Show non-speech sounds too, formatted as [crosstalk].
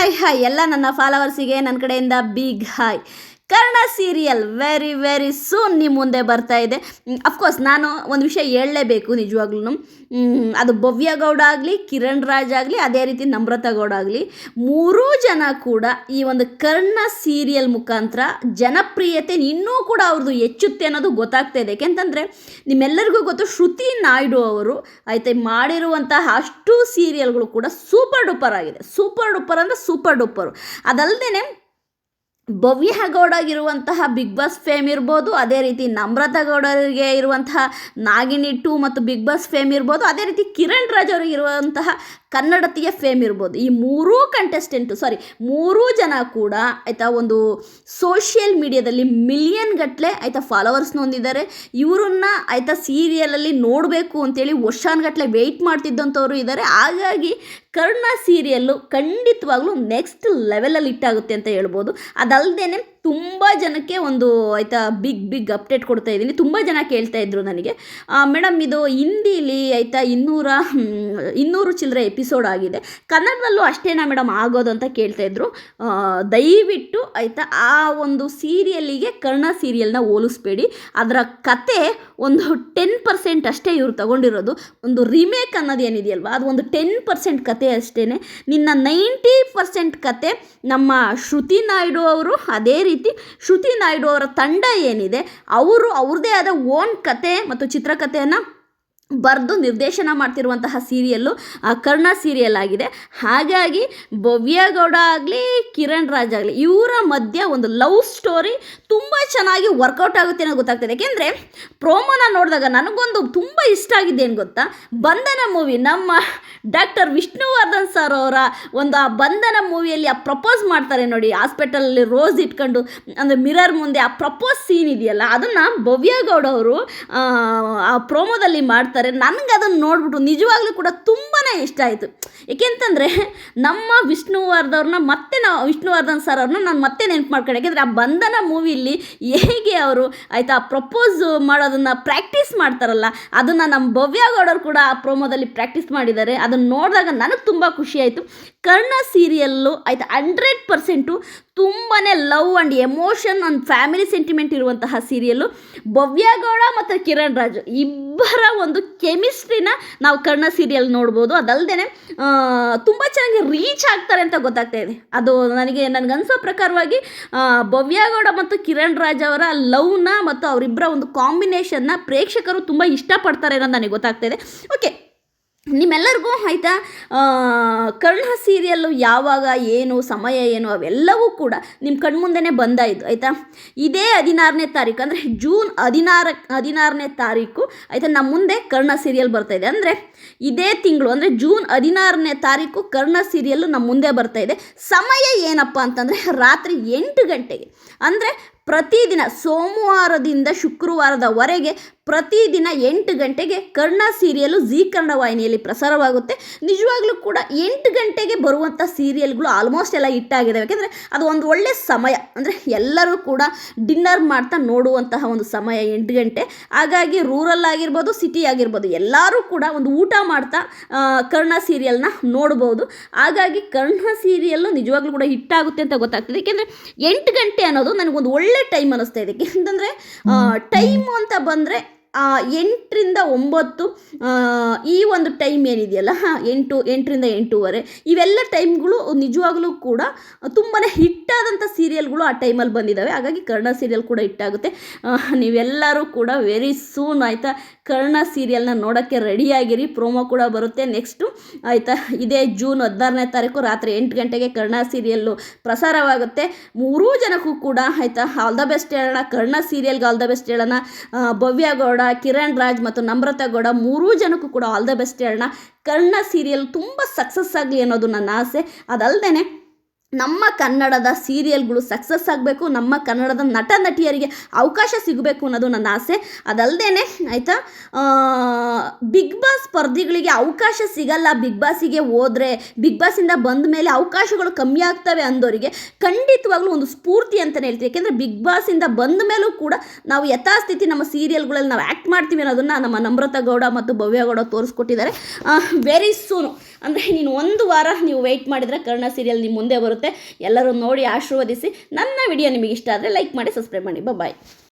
Hi hi ಎಲ್ಲ ನನ್ನ ಫಾಲೋವರ್ಸಿಗೆ ನನ್ನ ಕಡೆಯಿಂದ big hi Karna serial very very soon ನಿಮ್ಮ ಮುಂದೆ ಬರ್ತಾ ಇದೆ. ಅಫ್ಕೋರ್ಸ್ ನಾನು ಒಂದು ವಿಷಯ ಹೇಳಲೇಬೇಕು ನಿಜವಾಗ್ಲೂ ಅದು ಭವ್ಯ ಗೌಡ ಆಗಲಿ, ಕಿರಣ್ ರಾಜ್ ಆಗಲಿ, ಅದೇ ರೀತಿ ನಮ್ರತಾ ಗೌಡ ಆಗಲಿ, ಮೂರೂ ಜನ ಕೂಡ ಈ ಒಂದು ಕರ್ಣ ಸೀರಿಯಲ್ ಮುಖಾಂತರ ಜನಪ್ರಿಯತೆ ಇನ್ನೂ ಕೂಡ ಅವ್ರದ್ದು ಹೆಚ್ಚುತ್ತೆ ಅನ್ನೋದು ಗೊತ್ತಾಗ್ತಾ ಇದೆ. ಯಾಕೆಂತಂದರೆ ನಿಮ್ಮೆಲ್ಲರಿಗೂ ಗೊತ್ತು ಶ್ರುತಿ ನಾಯ್ಡು ಅವರು ಆಯ್ತಾ ಮಾಡಿರುವಂತಹ ಅಷ್ಟು ಸೀರಿಯಲ್ಗಳು ಕೂಡ ಸೂಪರ್ ಡೂಪರ್ ಆಗಿದೆ. ಸೂಪರ್ ಡೂಪರ್ ಅಂದರೆ ಸೂಪರ್ ಡೂಪರು ಅದಲ್ಲದೆ ಭವ್ಯ ಗೌಡಗಿರುವಂತಹ ಬಿಗ್ ಬಾಸ್ ಫೇಮ್ ಇರ್ಬೋದು, ಅದೇ ರೀತಿ ನಮ್ರತಾ ಗೌಡರಿಗೆ ಇರುವಂತಹ ನಾಗಿನಿ ಟು ಮತ್ತು ಬಿಗ್ ಬಾಸ್ ಫೇಮ್ ಇರ್ಬೋದು, ಅದೇ ರೀತಿ ಕಿರಣ್ ರಾಜ್ ಅವರಿಗೆ ಇರುವಂತಹ ಕನ್ನಡತಿಯ ಫೇಮ್ ಇರ್ಬೋದು. ಈ ಮೂರೂ ಕಂಟೆಸ್ಟೆಂಟು ಸಾರಿ ಮೂರೂ ಜನ ಕೂಡ ಆಯಿತಾ ಒಂದು ಸೋಷಿಯಲ್ ಮೀಡಿಯಾದಲ್ಲಿ ಮಿಲಿಯನ್ ಗಟ್ಟಲೆ ಆಯಿತಾ ಫಾಲೋವರ್ಸ್ನ ಹೊಂದಿದ್ದಾರೆ ಇವರನ್ನ ಆಯಿತಾ ಸೀರಿಯಲಲ್ಲಿ ನೋಡಬೇಕು ಅಂತೇಳಿ ವರ್ಷಾನ್ಗಟ್ಟಲೆ ವೆಯ್ಟ್ ಮಾಡ್ತಿದ್ದಂಥವ್ರು ಇದ್ದಾರೆ. ಹಾಗಾಗಿ ಕರ್ಣ ಸೀರಿಯಲ್ಲು ಖಂಡಿತವಾಗ್ಲೂ ನೆಕ್ಸ್ಟ್ ಲೆವೆಲಲ್ಲಿ ಇಟ್ಟಾಗುತ್ತೆ ಅಂತ ಹೇಳ್ಬೋದು. ಅದಲ್ಲದೆ ತುಂಬ ಜನಕ್ಕೆ ಒಂದು ಆಯಿತಾ ಬಿಗ್ ಬಿಗ್ ಅಪ್ಡೇಟ್ ಕೊಡ್ತಾ ಇದ್ದೀನಿ. ತುಂಬ ಜನ ಕೇಳ್ತಾ ಇದ್ರು ನನಗೆ. ಮೇಡಮ್ ಇದು ಹಿಂದೀಲಿ ಆಯಿತಾ ಇನ್ನೂರ ಇನ್ನೂರು ಚಿಲ್ಲರೆ ಎಪಿಸೋಡ್ ಆಗಿದೆ. ಕನ್ನಡದಲ್ಲೂ ಅಷ್ಟೇನಾ ಮೇಡಮ್ ಆಗೋದು ಅಂತ ಕೇಳ್ತಾ ಇದ್ರು. ದಯವಿಟ್ಟು ಆಯಿತಾ ಆ ಒಂದು ಸೀರಿಯಲ್ಲಿಗೆ ಕರ್ಣ ಸೀರಿಯಲ್ನ ಹೋಲಿಸ್ಬೇಡಿ. ಅದರ ಕತೆ ಒಂದು ಟೆನ್ ಪರ್ಸೆಂಟ್ ಅಷ್ಟೇ ಇವರು ತಗೊಂಡಿರೋದು. ಒಂದು ರಿಮೇಕ್ ಅನ್ನೋದು ಏನಿದೆಯಲ್ವಾ? ಅದು ಒಂದು ಟೆನ್ ಪರ್ಸೆಂಟ್ ಕತೆ ಅಷ್ಟೇ ನಿನ್ನ ನೈಂಟಿ ಪರ್ಸೆಂಟ್ ಕತೆ ನಮ್ಮ ಶ್ರುತಿ ನಾಯ್ಡು ಅವರು ಅದೇ ರೀತಿ ಶ್ರುತಿ ನಾಯ್ಡು ಅವರ ತಂಡ ಏನಿದೆ ಅವರು ಅವ್ರದ್ದೇ ಆದ ಓನ್ ಕತೆ ಮತ್ತು ಚಿತ್ರಕಥೆಯನ್ನು ಬರೆದು ನಿರ್ದೇಶನ ಮಾಡ್ತಿರುವಂತಹ ಸೀರಿಯಲ್ಲು ಕರ್ಣ ಸೀರಿಯಲ್ ಆಗಿದೆ. ಹಾಗಾಗಿ ಭವ್ಯಗೌಡ ಆಗಲಿ, ಕಿರಣ್ ರಾಜ್ ಆಗಲಿ, ಇವರ ಮಧ್ಯ ಒಂದು ಲವ್ ಸ್ಟೋರಿ ತುಂಬ ಚೆನ್ನಾಗಿ ವರ್ಕೌಟ್ ಆಗುತ್ತೆ ಅನ್ನೋ ಗೊತ್ತಾಗ್ತದೆ. ಯಾಕೆಂದರೆ ಪ್ರೋಮೋನ ನೋಡಿದಾಗ ನನಗೊಂದು ತುಂಬ ಇಷ್ಟ ಆಗಿದೆ ಏನು ಗೊತ್ತಾ? ಬಂಧನ ಮೂವಿ, ನಮ್ಮ ಡಾಕ್ಟರ್ ವಿಷ್ಣುವರ್ಧನ್ ಸರ್ ಅವರ ಒಂದು ಆ ಬಂಧನ ಮೂವಿಯಲ್ಲಿ ಆ ಪ್ರಪೋಸ್ ಮಾಡ್ತಾರೆ ನೋಡಿ, ಹಾಸ್ಪಿಟಲಲ್ಲಿ ರೋಸ್ ಇಟ್ಕೊಂಡು, ಅಂದರೆ ಮಿರರ್ ಮುಂದೆ ಆ ಪ್ರಪೋಸ್ ಸೀನ್ ಇದೆಯಲ್ಲ, ಅದನ್ನು ಭವ್ಯಗೌಡ ಅವರು ಆ ಪ್ರೋಮೋದಲ್ಲಿ ಮಾಡ್ತಾರೆ. ನನಗೆ ಅದನ್ನು ನೋಡ್ಬಿಟ್ಟು ನಿಜವಾಗ್ಲೂ ಕೂಡ ತುಂಬಾ ಇಷ್ಟ ಆಯಿತು. ಏಕೆಂತಂದರೆ, ನಮ್ಮ ವಿಷ್ಣುವರ್ಧವ್ರನ್ನ ಮತ್ತೆ ನಾವು, ವಿಷ್ಣುವರ್ಧನ್ ಸರ್ ಅವ್ರನ್ನ ನಾನು ಮತ್ತೆ ನೆನಪು ಮಾಡ್ಕೊಂಡೆ. ಯಾಕೆಂದರೆ ಆ ಬಂಧನ ಮೂವಿಲಿ ಹೇಗೆ ಅವರು, ಆಯಿತಾ ಪ್ರಪೋಸ್ ಮಾಡೋದನ್ನು ಪ್ರಾಕ್ಟೀಸ್ ಮಾಡ್ತಾರಲ್ಲ, ಅದನ್ನು ನಮ್ಮ ಭವ್ಯ ಗೌಡರು ಕೂಡ ಆ ಪ್ರೋಮೋದಲ್ಲಿ ಪ್ರಾಕ್ಟೀಸ್ ಮಾಡಿದ್ದಾರೆ. ಅದನ್ನು ನೋಡಿದಾಗ ನನಗೆ ತುಂಬ ಖುಷಿ ಆಯಿತು. ಕರ್ಣ ಸೀರಿಯಲ್ಲು ಆಯಿತಾ ಹಂಡ್ರೆಡ್ ಪರ್ಸೆಂಟು ತುಂಬಾ love and emotion and family sentiment ಇರುವಂತಹ ಸೀರಿಯಲ್ಲು ಭವ್ಯಗೌಡ ಮತ್ತು ಕಿರಣ್ ರಾಜು. ಇಬ್ಬರ ಒಂದು ಕೆಮಿಸ್ಟ್ರಿನ ನಾವು ಕರ್ಣ ಸೀರಿಯಲ್ ನೋಡ್ಬೋದು. ಅದಲ್ಲದೆ ತುಂಬ ಚೆನ್ನಾಗಿ ರೀಚ್ ಆಗ್ತಾರೆ ಅಂತ ಗೊತ್ತಾಗ್ತಾ ಇದೆ. ಅದು ನನಗೆ, ನನಗನ್ಸೋ ಪ್ರಕಾರವಾಗಿ ಭವ್ಯಗೌಡ ಗೌಡ ಮತ್ತು ಕಿರಣ್ ರಾಜ್ ಅವರ ಲವ್ನ ಮತ್ತು ಅವರಿಬ್ಬರ ಒಂದು ಕಾಂಬಿನೇಷನ್ನ ಪ್ರೇಕ್ಷಕರು ತುಂಬ ಇಷ್ಟಪಡ್ತಾರೆ ಅನ್ನೋದು ನನಗೆ ಗೊತ್ತಾಗ್ತಾ ಇದೆ. ಓಕೆ ನಿಮ್ಮೆಲ್ಲರಿಗೂ ಆಯಿತಾ? ಕರ್ಣ ಸೀರಿಯಲ್ಲು ಯಾವಾಗ, ಏನು, ಸಮಯ ಏನು, ಅವೆಲ್ಲವೂ ಕೂಡ ನಿಮ್ಮ ಕಣ್ಮುಂದೆನೇ ಬಂದಾಯಿತು ಆಯಿತಾ? ಇದೇ ಹದಿನಾರನೇ ತಾರೀಕು, ಅಂದರೆ ಜೂನ್ ಹದಿನಾರ, ಹದಿನಾರನೇ ತಾರೀಕು, ಆಯಿತಾ? ನಮ್ಮ ಮುಂದೆ ಕರ್ಣ ಸೀರಿಯಲ್ ಬರ್ತಾ ಇದೆ. ಅಂದರೆ ಇದೇ ತಿಂಗಳು, ಅಂದರೆ ಜೂನ್ ಹದಿನಾರನೇ ತಾರೀಕು ಕರ್ಣ ಸೀರಿಯಲ್ಲು ನಮ್ಮ ಮುಂದೆ ಬರ್ತಾ ಇದೆ. ಸಮಯ ಏನಪ್ಪ ಅಂತಂದರೆ ರಾತ್ರಿ ಎಂಟು ಗಂಟೆಗೆ. ಅಂದರೆ ಪ್ರತಿದಿನ ಸೋಮವಾರದಿಂದ ಶುಕ್ರವಾರದವರೆಗೆ ಪ್ರತಿದಿನ ಎಂಟು ಗಂಟೆಗೆ ಕರ್ಣ ಸೀರಿಯಲು ಝೀ ಕನ್ನಡ ವಾಹಿನಿಯಲ್ಲಿ ಪ್ರಸಾರವಾಗುತ್ತೆ. ನಿಜವಾಗ್ಲೂ ಕೂಡ ಎಂಟು ಗಂಟೆಗೆ ಬರುವಂಥ ಸೀರಿಯಲ್ಗಳು ಆಲ್ಮೋಸ್ಟ್ ಎಲ್ಲ ಹಿಟ್ಟಾಗಿದೆ ಯಾಕೆಂದರೆ ಅದು ಒಂದು ಒಳ್ಳೆಯ ಸಮಯ. ಅಂದರೆ ಎಲ್ಲರೂ ಕೂಡ ಡಿನ್ನರ್ ಮಾಡ್ತಾ ನೋಡುವಂತಹ ಒಂದು ಸಮಯ ಎಂಟು ಗಂಟೆ. ಹಾಗಾಗಿ ರೂರಲ್ ಆಗಿರ್ಬೋದು, ಸಿಟಿ ಆಗಿರ್ಬೋದು, ಎಲ್ಲರೂ ಕೂಡ ಒಂದು ಊಟ ಮಾಡ್ತಾ ಕರ್ಣ ಸೀರಿಯಲ್ನ ನೋಡ್ಬೋದು. ಹಾಗಾಗಿ ಕರ್ಣ ಸೀರಿಯಲ್ಲು ನಿಜವಾಗ್ಲೂ ಕೂಡ ಹಿಟ್ಟಾಗುತ್ತೆ ಅಂತ ಗೊತ್ತಾಗ್ತದೆ. ಏಕೆಂದರೆ ಎಂಟು ಗಂಟೆ ಅನ್ನೋದು ನನಗೊಂದು ಒಳ್ಳೆ ಟೈಮ್ ಅನ್ನಿಸ್ತಾ ಇದೆ. [laughs] ಅಂತಂದರೆ ಟೈಮು ಅಂತ ಬಂದರೆ ಎಂಟರಿಂದ ಒಂಬತ್ತು ಈ ಒಂದು ಟೈಮ್ ಏನಿದೆಯಲ್ಲ, ಹಾಂ, ಎಂಟು, ಎಂಟರಿಂದ ಎಂಟೂವರೆ, ಇವೆಲ್ಲ ಟೈಮ್ಗಳು ನಿಜವಾಗ್ಲೂ ಕೂಡ ತುಂಬಾ ಹಿಟ್ಟಾದಂಥ ಸೀರಿಯಲ್ಗಳು ಆ ಟೈಮಲ್ಲಿ ಬಂದಿದ್ದಾವೆ ಹಾಗಾಗಿ ಕರ್ಣ ಸೀರಿಯಲ್ ಕೂಡ ಹಿಟ್ಟಾಗುತ್ತೆ ನೀವೆಲ್ಲರೂ ಕೂಡ ವೆರಿ ಸೂನ್ ಆಯಿತಾ ಕರ್ಣ ಸೀರಿಯಲ್ನ ನೋಡೋಕ್ಕೆ ರೆಡಿಯಾಗಿರಿ ಪ್ರೋಮೋ ಕೂಡ ಬರುತ್ತೆ. ನೆಕ್ಸ್ಟು ಆಯಿತಾ, ಇದೇ ಜೂನ್ ಹದಿನಾರನೇ ತಾರೀಕು ರಾತ್ರಿ ಎಂಟು ಗಂಟೆಗೆ ಕರ್ಣ ಸೀರಿಯಲ್ಲು ಪ್ರಸಾರವಾಗುತ್ತೆ. ಮೂರೂ ಜನಕ್ಕೂ ಕೂಡ ಆಯಿತಾ ಆಲ್ ದ ಬೆಸ್ಟ್ ಹೇಳೋಣ. ಕರ್ಣ ಸೀರಿಯಲ್ಗೆ ಆಲ್ ದ ಬೆಸ್ಟ್ ಹೇಳೋಣ. ಭವ್ಯ ಗೌಡ ಕಿರಣ್ ರಾಜ್ ಮತ್ತು ನಮ್ರತಾ ಗೌಡ ಮೂರೂ ಜನಕ್ಕೂ ಕೂಡ ಆಲ್ ದ ಬೆಸ್ಟ್ ಹೇಳೋಣ ಕರ್ಣ ಸೀರಿಯಲ್ ತುಂಬ ಸಕ್ಸಸ್ ಆಗಲಿ ಅನ್ನೋದು ನನ್ನ ಆಸೆ. ಅದಲ್ಲದೆ ನಮ್ಮ ಕನ್ನಡದ ಸೀರಿಯಲ್ಗಳು ಸಕ್ಸಸ್ ಆಗಬೇಕು, ನಮ್ಮ ಕನ್ನಡದ ನಟ ನಟಿಯರಿಗೆ ಅವಕಾಶ ಸಿಗಬೇಕು ಅನ್ನೋದು ನನ್ನ ಆಸೆ. ಅದಲ್ಲದೆ ಆಯಿತಾ ಬಿಗ್ ಬಾಸ್ ಸ್ಪರ್ಧಿಗಳಿಗೆ ಅವಕಾಶ ಸಿಗಲ್ಲ. ಬಿಗ್ ಬಾಸಿಗೆ ಹೋದರೆ, ಬಿಗ್ ಬಾಸಿಂದ ಬಂದ ಮೇಲೆ ಅವಕಾಶಗಳು ಕಮ್ಮಿ ಆಗ್ತವೆ ಅಂದವರಿಗೆ ಖಂಡಿತವಾಗ್ಲೂ ಒಂದು ಸ್ಫೂರ್ತಿ ಅಂತಲೇ ಹೇಳ್ತೀವಿ. ಯಾಕೆಂದರೆ ಬಿಗ್ ಬಾಸಿಂದ ಬಂದ ಮೇಲೂ ಕೂಡ ನಾವು ಯಥಾಸ್ಥಿತಿ ನಮ್ಮ ಸೀರಿಯಲ್ಗಳಲ್ಲಿ ನಾವು ಆ್ಯಕ್ಟ್ ಮಾಡ್ತೀವಿ ಅನ್ನೋದನ್ನು ನಮ್ಮ ನಮ್ರತಾ ಗೌಡ ಮತ್ತು ಭವ್ಯ ಗೌಡ ತೋರಿಸ್ಕೊಟ್ಟಿದ್ದಾರೆ. ವೆರಿ ಸೂನು ಅಂದರೆ ನೀನು ಒಂದು ವಾರ ನೀವು ವೆಯ್ಟ್ ಮಾಡಿದರೆ ಕರ್ಣ ಸೀರಿಯಲ್ ನಿಮ್ಮ ಮುಂದೆ ಬರುತ್ತೆ. ಎಲ್ಲರೂ ನೋಡಿ ಆಶೀರ್ವದಿಸಿ. ನನ್ನ ವಿಡಿಯೋ ನಿಮಗೆ ಇಷ್ಟ ಆದರೆ ಲೈಕ್ ಮಾಡಿ ಸಬ್ಸ್ಕ್ರೈಬ್ ಮಾಡಿ. ಬಾಯ್